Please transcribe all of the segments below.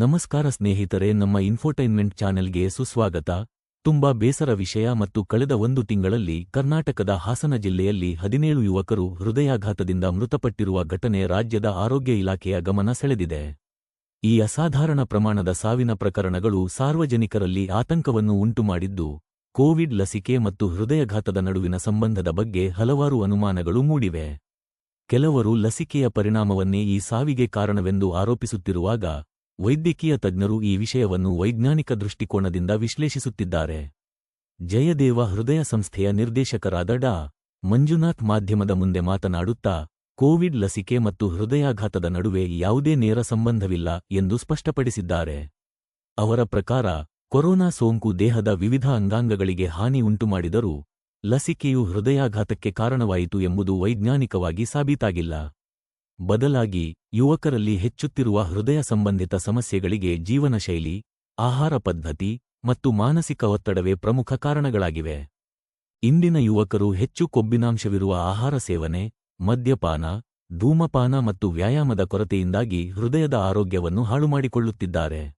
ನಮಸ್ಕಾರ ಸ್ನೇಹಿತರೆ, ನಮ್ಮ ಇನ್ಫೋಟೈನ್ಮೆಂಟ್ ಚಾನೆಲ್ಗೆ ಸುಸ್ವಾಗತ. ತುಂಬಾ ಬೇಸರ ವಿಷಯ ಮತ್ತು ಕಳೆದ ಒಂದು ತಿಂಗಳಲ್ಲಿ ಕರ್ನಾಟಕದ ಹಾಸನ ಜಿಲ್ಲೆಯಲ್ಲಿ ಹದಿನೇಳು ಯುವಕರು ಹೃದಯಾಘಾತದಿಂದ ಮೃತಪಟ್ಟಿರುವ ಘಟನೆ ರಾಜ್ಯದ ಆರೋಗ್ಯ ಇಲಾಖೆಯ ಗಮನ ಸೆಳೆದಿದೆ. ಈ ಅಸಾಧಾರಣ ಪ್ರಮಾಣದ ಸಾವಿನ ಪ್ರಕರಣಗಳು ಸಾರ್ವಜನಿಕರಲ್ಲಿ ಆತಂಕವನ್ನು ಉಂಟುಮಾಡಿದ್ದು, ಕೋವಿಡ್ ಲಸಿಕೆ ಮತ್ತು ಹೃದಯಘಾತದ ನಡುವಿನ ಸಂಬಂಧದ ಬಗ್ಗೆ ಹಲವಾರು ಅನುಮಾನಗಳು ಮೂಡಿವೆ. ಕೆಲವರು ಲಸಿಕೆಯ ಪರಿಣಾಮವನ್ನೇ ಈ ಸಾವಿಗೆ ಕಾರಣವೆಂದು ಆರೋಪಿಸುತ್ತಿರುವಾಗ ವೈದ್ಯಕೀಯ ತಜ್ಞರು ಈ ವಿಷಯವನ್ನು ವೈಜ್ಞಾನಿಕ ದೃಷ್ಟಿಕೋನದಿಂದ ವಿಶ್ಲೇಷಿಸುತ್ತಿದ್ದಾರೆ. ಜಯದೇವ ಹೃದಯ ಸಂಸ್ಥೆಯ ನಿರ್ದೇಶಕರಾದ ಡಾ. ಮಂಜುನಾಥ್ ಮಾಧ್ಯಮದ ಮುಂದೆ ಮಾತನಾಡುತ್ತಾ, ಕೋವಿಡ್ ಲಸಿಕೆ ಮತ್ತು ಹೃದಯಾಘಾತದ ನಡುವೆ ಯಾವುದೇ ನೇರ ಸಂಬಂಧವಿಲ್ಲ ಎಂದು ಸ್ಪಷ್ಟಪಡಿಸಿದ್ದಾರೆ. ಅವರ ಪ್ರಕಾರ, ಕೊರೋನಾ ಸೋಂಕು ದೇಹದ ವಿವಿಧ ಅಂಗಾಂಗಗಳಿಗೆ ಹಾನಿ ಉಂಟುಮಾಡಿದರೂ, ಲಸಿಕೆಯು ಹೃದಯಾಘಾತಕ್ಕೆ ಕಾರಣವಾಯಿತು ಎಂಬುದು ವೈಜ್ಞಾನಿಕವಾಗಿ ಸಾಬೀತಾಗಿಲ್ಲ. ಬದಲಾಗಿ ಯುವಕರಲ್ಲಿ ಹೆಚ್ಚುತ್ತಿರುವ ಹೃದಯ ಸಂಬಂಧಿತ ಸಮಸ್ಯೆಗಳಿಗೆ ಜೀವನಶೈಲಿ, ಆಹಾರ ಪದ್ಧತಿ ಮತ್ತು ಮಾನಸಿಕ ಒತ್ತಡವೇ ಪ್ರಮುಖ ಕಾರಣಗಳಾಗಿವೆ. ಇಂದಿನ ಯುವಕರು ಹೆಚ್ಚು ಕೊಬ್ಬಿನಾಂಶವಿರುವ ಆಹಾರ ಸೇವನೆ, ಮದ್ಯಪಾನ, ಧೂಮಪಾನ ಮತ್ತು ವ್ಯಾಯಾಮದ ಕೊರತೆಯಿಂದಾಗಿ ಹೃದಯದ ಆರೋಗ್ಯವನ್ನು ಹಾಳುಮಾಡಿಕೊಳ್ಳುತ್ತಿದ್ದಾರೆ.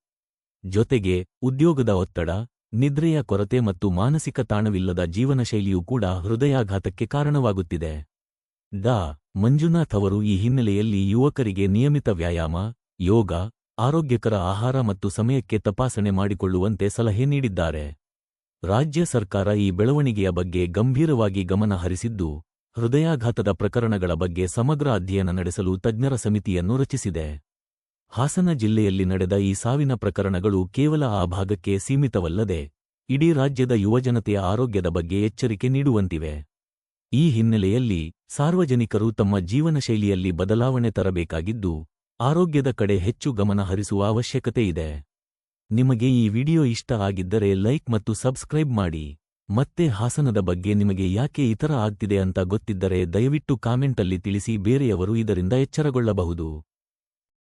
ಜೊತೆಗೆ ಉದ್ಯೋಗದ ಒತ್ತಡ, ನಿದ್ರೆಯ ಕೊರತೆ ಮತ್ತು ಮಾನಸಿಕ ತಾಣವಿಲ್ಲದ ಜೀವನಶೈಲಿಯೂ ಕೂಡ ಹೃದಯಾಘಾತಕ್ಕೆ ಕಾರಣವಾಗುತ್ತಿದೆ. ಡಾ ಮಂಜುನಾಥ್ ಅವರು ಈ ಹಿನ್ನೆಲೆಯಲ್ಲಿ ಯುವಕರಿಗೆ ನಿಯಮಿತ ವ್ಯಾಯಾಮ, ಯೋಗ, ಆರೋಗ್ಯಕರ ಆಹಾರ ಮತ್ತು ಸಮಯಕ್ಕೆ ತಪಾಸಣೆ ಮಾಡಿಕೊಳ್ಳುವಂತೆ ಸಲಹೆ ನೀಡಿದ್ದಾರೆ. ರಾಜ್ಯ ಸರ್ಕಾರ ಈ ಬೆಳವಣಿಗೆಯ ಬಗ್ಗೆ ಗಂಭೀರವಾಗಿ ಗಮನ ಹರಿಸಿದ್ದು, ಹೃದಯಾಘಾತದ ಪ್ರಕರಣಗಳ ಬಗ್ಗೆ ಸಮಗ್ರ ಅಧ್ಯಯನ ನಡೆಸಲು ತಜ್ಞರ ಸಮಿತಿಯನ್ನು ರಚಿಸಿದೆ. ಹಾಸನ ಜಿಲ್ಲೆಯಲ್ಲಿ ನಡೆದ ಈ ಸಾವಿನ ಪ್ರಕರಣಗಳು ಕೇವಲ ಆ ಭಾಗಕ್ಕೆ ಸೀಮಿತವಲ್ಲದೆ, ಇಡೀ ರಾಜ್ಯದ ಯುವಜನತೆಯ ಆರೋಗ್ಯದ ಬಗ್ಗೆ ಎಚ್ಚರಿಕೆ ನೀಡುವಂತಿವೆ. ಈ ಹಿನ್ನೆಲೆಯಲ್ಲಿ ಸಾರ್ವಜನಿಕರು ತಮ್ಮ ಜೀವನಶೈಲಿಯಲ್ಲಿ ಬದಲಾವಣೆ ತರಬೇಕಾಗಿದ್ದು, ಆರೋಗ್ಯದ ಕಡೆ ಹೆಚ್ಚು ಗಮನ ಹರಿಸುವ ಅವಶ್ಯಕತೆ ಇದೆ. ನಿಮಗೆ ಈ ವಿಡಿಯೋ ಇಷ್ಟ ಆಗಿದ್ದರೆ ಲೈಕ್ ಮತ್ತು ಸಬ್ಸ್ಕ್ರೈಬ್ ಮಾಡಿ. ಮತ್ತೆ ಹಾಸನದ ಬಗ್ಗೆ ನಿಮಗೆ ಯಾಕೆ ಇತರ ಆಗ್ತಿದೆ ಅಂತ ಗೊತ್ತಿದ್ದರೆ ದಯವಿಟ್ಟು ಕಾಮೆಂಟಲ್ಲಿ ತಿಳಿಸಿ, ಬೇರೆಯವರು ಇದರಿಂದ ಎಚ್ಚರಗೊಳ್ಳಬಹುದು.